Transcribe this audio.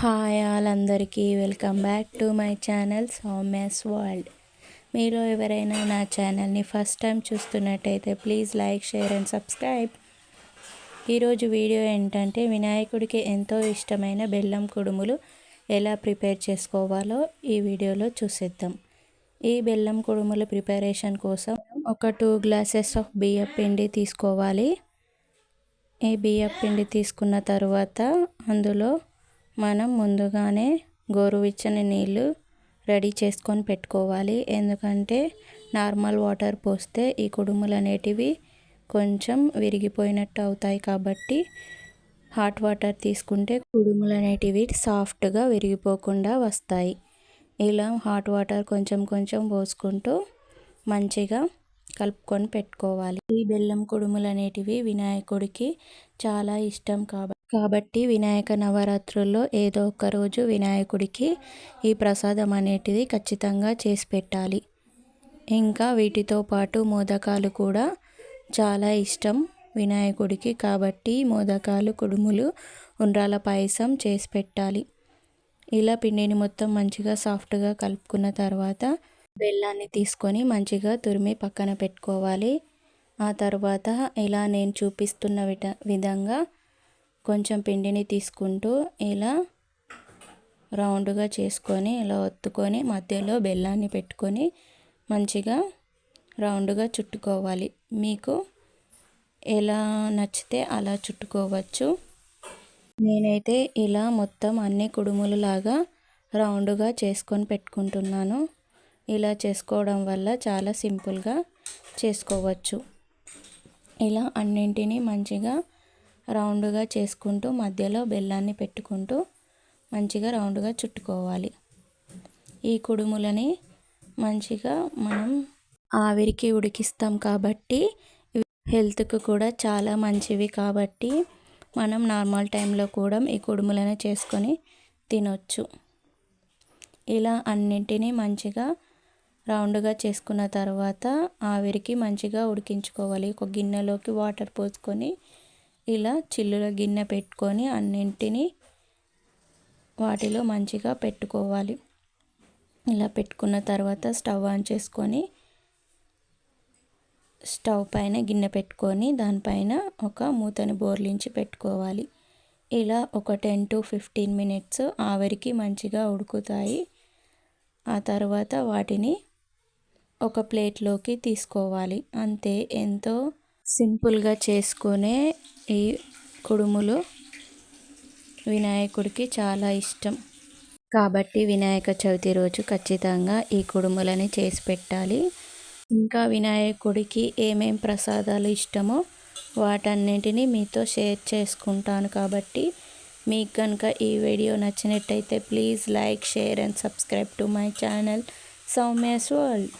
Hi వాళ్ళందరికీ అందరికీ welcome back to my channel Soumya's world. మీలో ఎవరైనా నా ఛానల్ని ఫస్ట్ టైం చూస్తున్నట్టయితే please like share and subscribe. ఈరోజు వీడియో ఏంటంటే వినాయకుడికి ఎంతో ఇష్టమైన బెల్లం కుడుములు ఎలా ప్రిపేర్ చేసుకోవాలో ఈ వీడియోలో చూసేద్దాం. ఈ బెల్లం కుడుముల ప్రిపరేషన్ కోసం ఒక టూ గ్లాసెస్ ఆఫ్ బియ్యం పిండి తీసుకోవాలి. ఈ బియ్యం పిండి తీసుకున్న తర్వాత అందులో మనం ముందుగానే గోరువెచ్చని నీళ్ళు రెడీ చేసుకొని పెట్టుకోవాలి. ఎందుకంటే నార్మల్ వాటర్ పోస్తే ఈ కుడుములు అనేటివి కొంచెం విరిగిపోయినట్టు అవుతాయి కాబట్టి హాట్ వాటర్ తీసుకుంటే కుడుములు అనేటివి సాఫ్ట్గా విరిగిపోకుండా వస్తాయి. ఇలా హాట్ వాటర్ కొంచెం కొంచెం పోసుకుంటూ మంచిగా కలుపుకొని పెట్టుకోవాలి. ఈ బెల్లం కుడుములు అనేటివి వినాయకుడికి చాలా ఇష్టం కాబట్టి కాబట్టి వినాయక నవరాత్రుల్లో ఏదో ఒక రోజు వినాయకుడికి ఈ ప్రసాదం అనేటిది ఖచ్చితంగా చేసి పెట్టాలి. ఇంకా వీటితో పాటు మోదకాలు కూడా చాలా ఇష్టం వినాయకుడికి కాబట్టి మోదకాలు కుడుములు ఉండ్రాల పాయసం చేసి పెట్టాలి. ఇలా పిండిని మొత్తం మంచిగా సాఫ్ట్గా కలుపుకున్న తర్వాత బెల్లాన్ని తీసుకొని మంచిగా తురిమి పక్కన పెట్టుకోవాలి. ఆ తర్వాత ఇలా నేను చూపిస్తున్న విట విధంగా కొంచెం పిండిని తీసుకుంటూ ఇలా రౌండ్గా చేసుకొని ఇలా ఒత్తుకొని మధ్యలో బెల్లాన్ని పెట్టుకొని మంచిగా రౌండ్గా చుట్టుకోవాలి. మీకు ఎలా నచ్చితే అలా చుట్టుకోవచ్చు. నేనైతే ఇలా మొత్తం అన్ని కుడుములలాగా రౌండ్గా చేసుకొని పెట్టుకుంటున్నాను. ఇలా చేసుకోవడం వల్ల చాలా సింపుల్గా చేసుకోవచ్చు. ఇలా అన్నింటినీ మంచిగా రౌండ్గా చేసుకుంటూ మధ్యలో బెల్లాన్ని పెట్టుకుంటూ మంచిగా రౌండ్గా చుట్టుకోవాలి. ఈ కుడుములని మంచిగా మనం ఆవిరికి ఉడికిస్తాం కాబట్టి హెల్త్కు కూడా చాలా మంచివి కాబట్టి మనం నార్మల్ టైంలో కూడా ఈ కుడుములను చేసుకొని తినొచ్చు. ఇలా అన్నింటినీ మంచిగా రౌండ్గా చేసుకున్న తర్వాత ఆవిరికి మంచిగా ఉడికించుకోవాలి. ఒక గిన్నెలోకి వాటర్ పోసుకొని ఇలా చిల్లుల గిన్నె పెట్టుకొని అన్నింటినీ వాటిలో మంచిగా పెట్టుకోవాలి. ఇలా పెట్టుకున్న తర్వాత స్టవ్ ఆన్ చేసుకొని స్టవ్ పైన గిన్నె పెట్టుకొని దానిపైన ఒక మూతని బోర్లించి పెట్టుకోవాలి. ఇలా ఒక టెన్ టు ఫిఫ్టీన్ మినిట్స్ ఆవిరికి మంచిగా ఉడుకుతాయి. ఆ తర్వాత వాటిని ఒక ప్లేట్లోకి తీసుకోవాలి. అంతే ఎంతో సింపుల్గా చేసుకునే ఈ కుడుములు వినాయకుడికి చాలా ఇష్టం. కాబట్టి వినాయక చవితి రోజు ఖచ్చితంగా ఈ కుడుములని చేసి పెట్టాలి. ఇంకా వినాయకుడికి ఏమేం ప్రసాదాలు ఇష్టమో వాటన్నింటినీ మీతో షేర్ చేసుకుంటాను కాబట్టి మీకు కనుక ఈ వీడియో నచ్చినట్టయితే please like share and subscribe to my channel Soumya's world.